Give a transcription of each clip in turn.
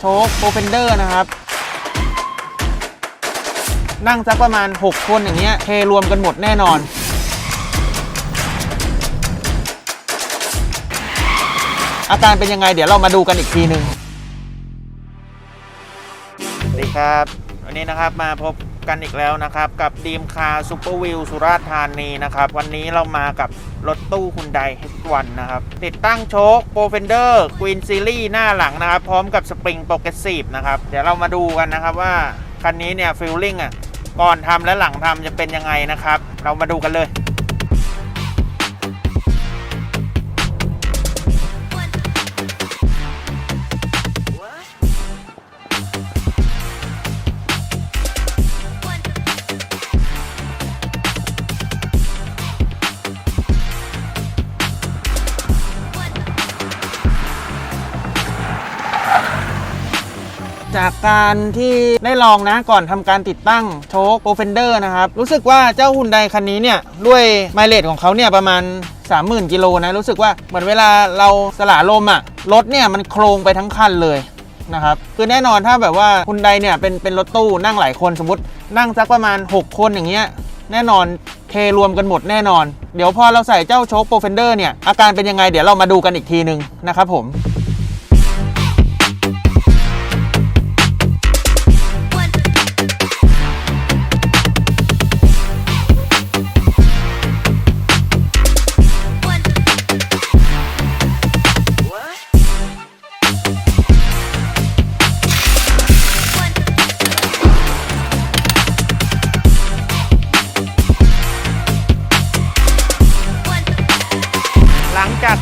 โชคโปรเฟนเดอร์นะครับ นั่งสักประมาณ 6 คนอย่างเงี้ยเทรวมกันหมดแน่นอนอาการเป็นยังไงเดี๋ยวเรามาดูกันอีกทีหนึ่งสวัสดีครับ วันนี้นะครับมาพบ กันอีกแล้วนะครับ กับดีมคาซูเปอร์วิวสุราษฎร์ธานีนะครับ วันนี้เรามากับรถตู้คุณได H1 นะครับ ติดตั้งโชคโปรเฟนเดอร์ควีนซีรีส์หน้าหลังนะครับ พร้อมกับสปริงโปรเกรสซีฟนะครับ เดี๋ยวเรามาดูกันนะครับว่า คันนี้เนี่ยฟิลลิ่งอะก่อนทำและหลังทำจะเป็นยังไงนะครับ เรามาดูกันเลย จากการที่ได้ลองนะก่อนทำการติดตั้งโชคโปรเฟนเดอร์นะครับ รู้สึกว่าเจ้าฮุนไดคันนี้เนี่ย ด้วยไมเลจของเขาเนี่ยประมาณ 30,000 กิโลนะ รู้สึกว่าเหมือนเวลาเราสละลมอะ่ะรถเนี่ยมันโครงไปทั้งคันเลยนะครับคือแน่นอนถ้าแบบว่าฮุนไดเนี่ยเป็นเป็นรถตู้นั่งหลายคนสมมตินั่งสักประมาณ 6 คนอย่างเงี้ยแน่นอนเทรวมกันหมดแน่นอน เดี๋ยวพอเราใส่เจ้าโชคโปรเฟนเดอร์เนี่ยอาการเป็นยังไงเดี๋ยวเรามาดูกันอีกทีนึงนะครับผม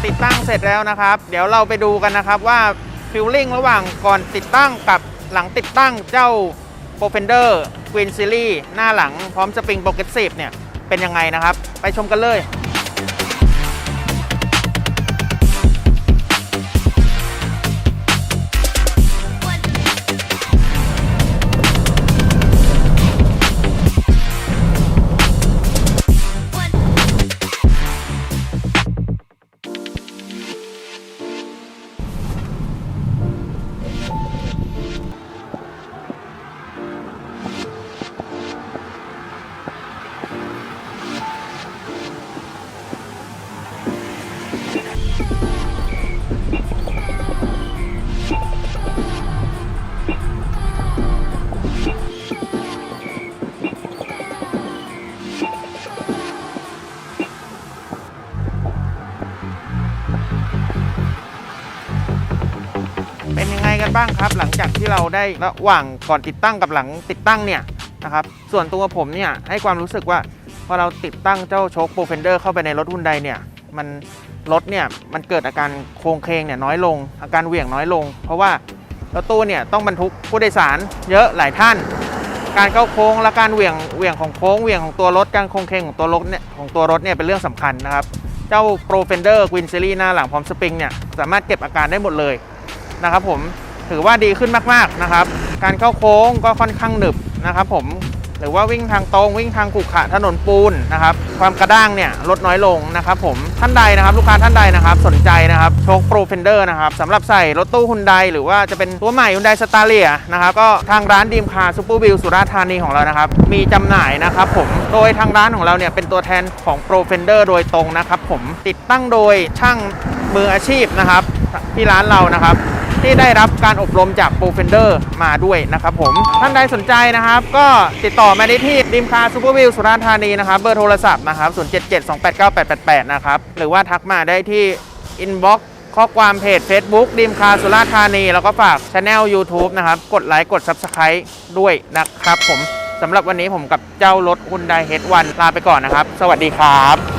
ติดตั้งเสร็จแล้วนะครับ เดี๋ยวเราไปดูกันนะครับว่าฟิลลิ่งระหว่างก่อนติดตั้งกับหลังติดตั้งเจ้า p r o f e n d e r Queen Series หน้าหลังพร้อมสปริงโปรเกรสซีฟเนี่ยเป็นยังไงนะครับ ไปชมกันเลย เป็นยังไงกันบ้างครับ หลังจากที่เราได้ระหว่างก่อนติดตั้งกับหลังติดตั้งเนี่ยนะครับส่วนตัวผมเนี่ยให้ความรู้สึกว่าพอเราติดตั้งเจ้าโชคโปรเฟนเดอร์เข้าไปในรถฮุนไดเนี่ยมันรถเนี่ยมันเกิดอาการโครงเคงเนี่ยน้อยลง อาการเหวี่ยงน้อยลง เพราะว่ารถตู้เนี่ยต้องบรรทุกผู้โดยสารเยอะหลายท่าน การเข้าโค้งและการเหวี่ยงเหวี่ยงของโค้งเหวี่ยงของตัวรถการโครงเคงของตัวรถเนี่ยของตัวรถเนี่ยเป็นเรื่องสำคัญนะครับ เจ้า Pro Fender Queen Series หน้าหลังพร้อมสปริงเนี่ยสามารถเก็บอาการได้หมดเลยนะครับผมถือว่าดีขึ้นมากๆนะครับ การเข้าโค้งก็ค่อนข้างหนึบนะครับผม หรือว่าวิ่งทางตรงวิ่งทางขรุขระถนนปูนนะครับความกระด้างเนี่ยลดน้อยลงนะครับผมท่านใดนะครับ ลูกค้าท่านใดนะครับ สนใจนะครับโชคโปรเฟนเดอร์นะครับสำหรับใส่รถตู้ฮุนไดหรือว่าจะเป็นตัวใหม่ฮุนไดสตาร์เลียนะครับก็ทางร้านดีมคาซูเปอร์วิวสุราษฎร์ธานีของเรานะครับ มีจำหน่ายนะครับผมโดยทางร้านของเราเนี่ยเป็นตัวแทนของโปรเฟนเดอร์โดยตรงนะครับผมติดตั้งโดยช่างมืออาชีพนะครับที่ร้านเรานะครับ ที่ได้รับการอบรมจากโปรเฟนเดอร์มาด้วยนะครับผม ท่านใดสนใจนะครับ ก็ติดต่อมาได้ที่ดิมคาซูเปอร์วิวสุราษฎร์ธานีนะครับ เบอร์โทรศัพท์นะครับ 077-289-888นะครับ หรือว่าทักมาได้ที่อินบ็อกข้อความเพจ Facebook ดิมคาสุราษฎร์ธานี แล้วก็ฝากช anel YouTube นะครับ กดไลค์กด Subscribe ด้วยนะครับผมสำหรับวันนี้ผมกับเจ้ารถ Hyundai H1 ลาไปก่อนนะครับ สวัสดีครับ